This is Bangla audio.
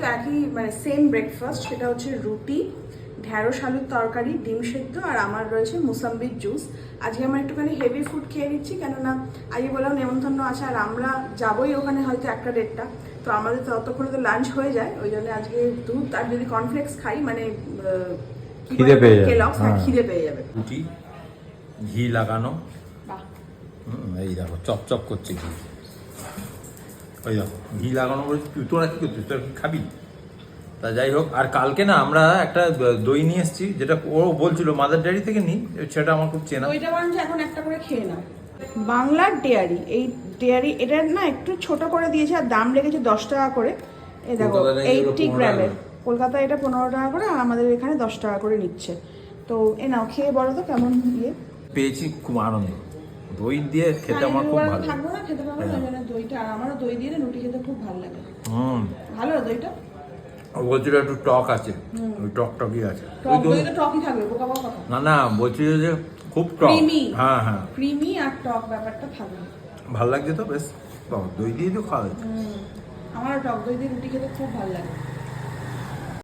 কিন্তু একই মানে সেম ব্রেকফাস্ট সেটা হচ্ছে রুটি ঢ্যাঁড়স আলুর তরকারি ডিম সেদ্ধ আর আমার রয়েছে মুসাম্বির জুস আজকে আমরা একটুখানি হেভি ফুড খেয়ে নিচ্ছি কেননা আজকে বললাম নেমন্তন্ন আছে আর আমরা যাবোই ওখানে হয়তো একটা দেড়টা। তো আমাদের ততক্ষণে তো লাঞ্চ হয়ে যায় ওই জন্য আজকে দুধ আর যদি কর্নফ্লেক্স খাই মানে খিদে পেয়ে যাবে, হ্যাঁ, হ্যাঁ। খিদে পেয়ে যাবে। রুটি ঘি লাগানো। বাহ। এই দেখো চপ চপ করছে ঘি। ওই দেখো ঘি লাগানো বলে তুই তোরা কি করছিস তোরা খাবি? তা যাই হোক আর কালকে না আমরা একটা দই নিয়ে এসেছি যেটা ও বলছিল মাদার ডেয়ারি থেকে নিই সেটা আমার খুব চেনা। ওইটা বরঞ্চ এখন একটা করে খেয়ে না বাংলার ডেয়ারি এই ডেয়ারি এটা না একটু ছোট করে দিয়েছে আর দাম লেগেছে দশ টাকা করে। এই দেখো এইটটি গ্রামের। কলকাতায় এটা পনেরো টাকা করে আর আমাদের এখানে দশ টাকা করে নিচ্ছে। তো এ নাও খেয়ে বলো তো কেমন ইয়ে। পেয়েছি খুব আনন্দ। দই দিয়ে খেতে আমার খুব ভালো থাকব না খেতে পারব না দইটা? আর আমারও দই দিয়ে রুটি খেতে খুব ভালো লাগে। হুম। ভালো দইটা? বলছিল একটু টক আছে। ওই টক টকই আছে। ওই টক দই দই তো টকই থাকবে বোকা বোকা না না বলছিল যে খুব টক। হ্যাঁ হ্যাঁ। ক্রিমি আর টক ব্যাপারটা থাকবে ভালো লাগছে তো বেশ। দই দিয়ে তো খাওয়া যায়। হুম, আমারও টক দই দিয়ে রুটি খেতে খুব ভালো লাগে।